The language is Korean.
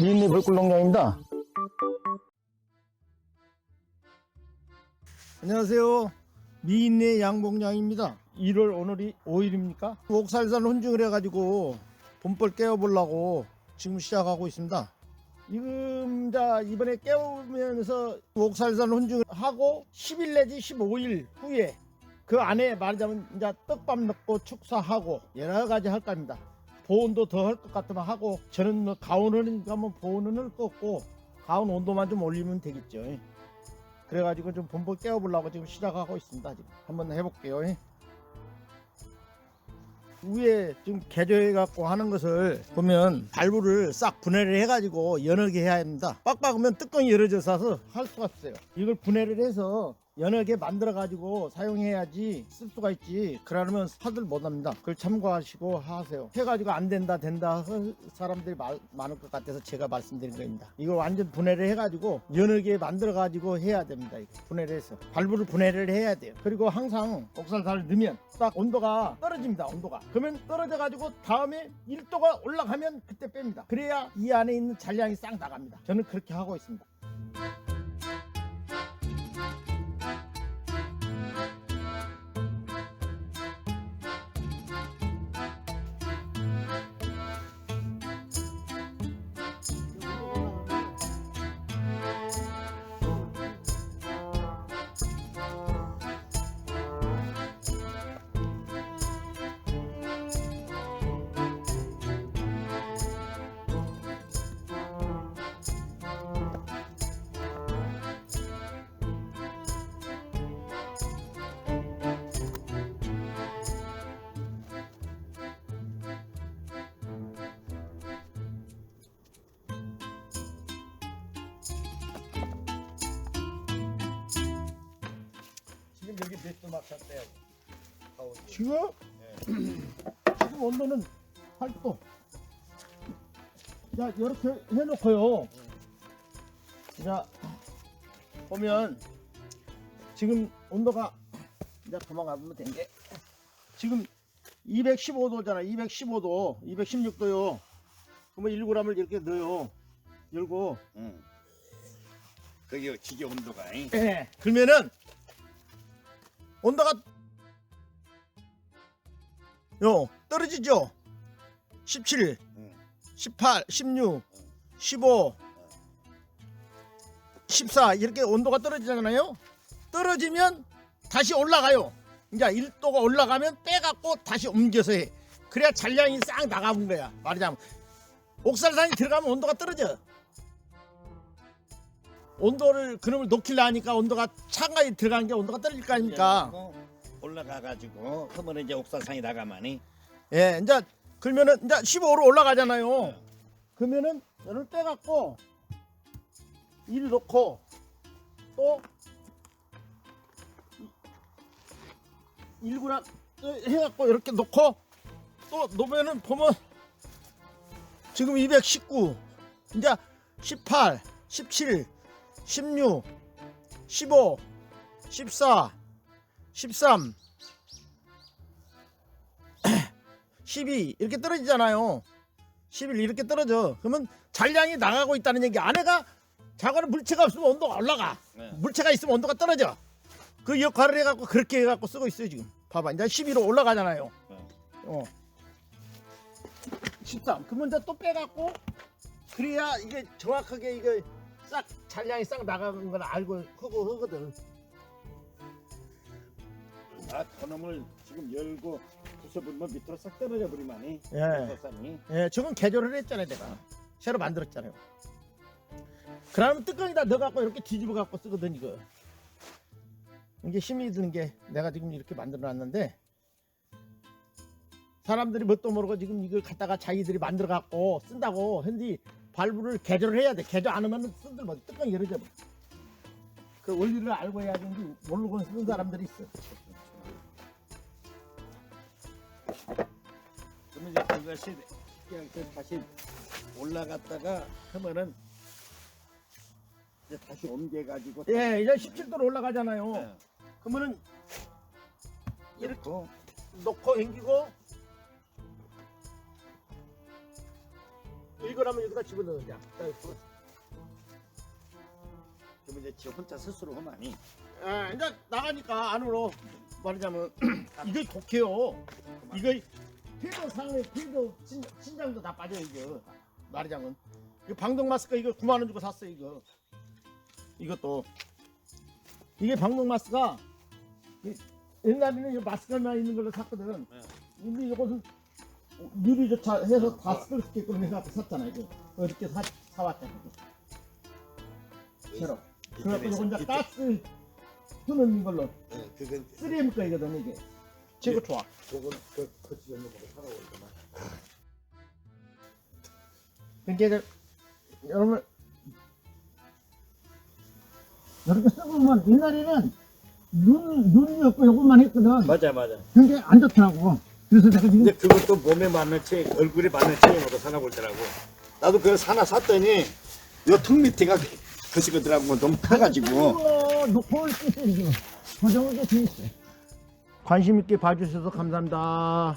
미인리 벌꿀 농장입니다. 안녕하세요. 미인리 양봉장입니다. 1월 오늘이 5일입니까? 옥살산 혼중을 해가지고 봄벌 깨워보려고 지금 시작하고 있습니다. 지금 자 이번에 깨우면서 옥살산 혼중을 하고 10일 내지 15일 후에 그 안에 말하자면 이제 떡밥 넣고 축사하고 여러 가지 할 겁니다. 보온도 더 할 것 같으면 하고 저는 뭐 가온은 가면 보온을 껐고 가온 온도만 좀 올리면 되겠죠. 그래가지고 좀 본보 깨워보려고 지금 시작하고 있습니다. 지금 한번 해볼게요. 위에 지금 개조해 갖고 하는 것을 보면 발부를 싹 분해를 해가지고 연하게 해야 합니다. 빡빡하면 뚜껑이 열어져서 할 수가 없어요. 이걸 분해를 해서 연하게 만들어 가지고 사용해야지 쓸 수가 있지. 그러면 하들 못합니다. 그걸 참고하시고 하세요. 해가지고 안 된다 된다 할 사람들이 말- 많을 것 같아서 제가 말씀드린 겁니다. 이걸 완전 분해를 해가지고 연하게 만들어 가지고 해야 됩니다. 이거. 분해를 해서 발부를 분해를 해야 돼요. 그리고 항상 옥살살을 넣으면 딱 온도가 떨어집니다. 온도가. 그러면 떨어져 가지고 다음에 1도가 올라가면 그때 뺍니다. 그래야 이 안에 있는 잔량이 싹 나갑니다. 저는 그렇게 하고 있습니다. 지금 여기 몇도 맞췄대요? 지금? 지금 온도는 8도. 자, 이렇게 해놓고요. 자, 보면 지금 온도가 이제 도망가면 된 게 지금 215도잖아. 215도, 216도요. 그러면 1g을 이렇게 넣어요. 열고. 응. 그게 기계 온도가 잉? 예. 그러면은 온도가 요 떨어지죠. 17, 응. 18, 16, 15, 14 이렇게 온도가 떨어지잖아요. 떨어지면 다시 올라가요. 이제 1도가 올라가면 빼갖고 다시 옮겨서 해. 그래야 잔량이 싹 나가는 거야. 말하자면 옥살산이 들어가면 온도가 떨어져. 온도를 그놈을 놓길래 하니까 온도가 차가에 들어간 게 온도가 떨어질 거 아닙니까? 올라가 가지고 그러면 이제 옥사상이 나가마니 예, 이제 그러면은 이제 15로 올라가잖아요. 그러면은 얘를 빼갖고 일 놓고 또 일구나 해갖고 이렇게 놓고 또 놓으면은 보면 지금 219 이제 18, 17, 16, 15, 14, 13 12 이렇게 떨어지잖아요. 11 이렇게 떨어져. 그러면 잔량이 나가고 있다는 얘기. 안에가 자고는 물체가 없으면 온도가 올라가. 네. 물체가 있으면 온도가 떨어져. 그 역할을 해갖고 그렇게 해갖고 쓰고 있어요 지금. 봐봐 이제 12로 올라가잖아요. 네. 어. 13. 그러면 이제 또 빼갖고 그래야 이게 정확하게 이게 싹 잔량이 싹 나가는 걸 알고 하고 하거든. 아 저놈을 지금 열고 부숴보면 밑으로 싹 떨어져 버리마니 예. 옥사상이 예, 저건 개조를 했잖아요, 내가. 새로 만들었잖아요. 그러면 뚜껑에다 넣어갖고 이렇게 뒤집어갖고 쓰거든, 이거. 이게 힘이 드는 게 내가 지금 이렇게 만들어 놨는데, 사람들이 뭣도 모르고 지금 이걸 갖다가 자기들이 만들어갖고 쓴다고 했는데, 발부를 개조를 해야 돼. 개조 안 하면 쓴들 뭐 뚜껑 열어져. 버려. 그 원리를 알고 해야 되는데, 모르고 쓰는 사람들이 있어. 그러면 이제 그것이 그냥 그 다시 올라갔다가 하면은 이제 다시 옮겨 가지고 예, 이제 17도로 올라가잖아요. 네. 그러면은 이렇게 이렇게 놓고 앵기고 이거라면 여기다 집어넣자. 그럼 이제 지 혼자 스스로 하나니? 아, 이제 나가니까 안으로. 말하자면 이거 독해요. 이거 필도 상해 필도 친, 친장도 다 빠져 이거. 말하자면. 이거 방독 마스크 이거 9만 원 주고 샀어 이거. 이것도. 이게 방독 마스크가 이- 옛날에는 이 마스크만 있는 걸로 샀거든. 근데 이것은 유리조차 해서 다 쓸 수 있게끔 해서 샀잖아 이거. 이렇게 사 사왔잖아. 새로. 그래갖고 이거 이제 가스 쓰는 걸로. 네, 그건 3M 거이거든 이게. 최고 좋아. 그건 그 거치 연거로 살아오더만. 그러니까 이제 여러분 이렇게 써보면 옛날에는 눈, 눈이 없고 요것만 했거든. 맞아 맞아 그게 안 좋더라고. 그래서 근데 그것도 몸에 맞는 체 얼굴에 맞는 체형으로 살아보더라고. 나도 그걸 하나 샀더니 요턱 밑에가 거시거더라고. 너무 커가지고. 돼 있어 관심 있게 봐주셔서 감사합니다